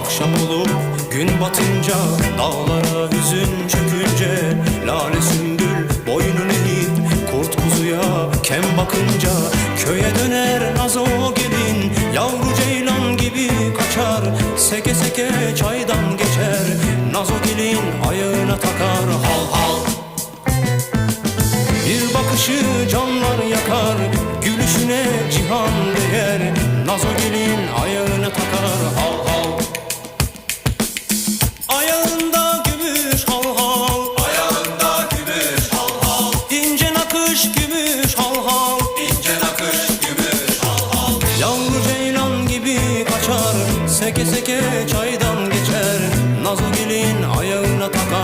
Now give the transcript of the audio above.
Akşam olup gün batınca Dağlara hüzün çökünce Lale sümbül boynunu eğip Kurt kuzuya kem bakınca Köye döner nazo gelin Yavru ceylan gibi kaçar Seke seke çaydan geçer Nazo gelin ayağına takar Hal hal. Bir bakışı canlar yakar İnce nakış gümüş hal hal. Yavru ceylan gibi kaçar. Seke seke çaydan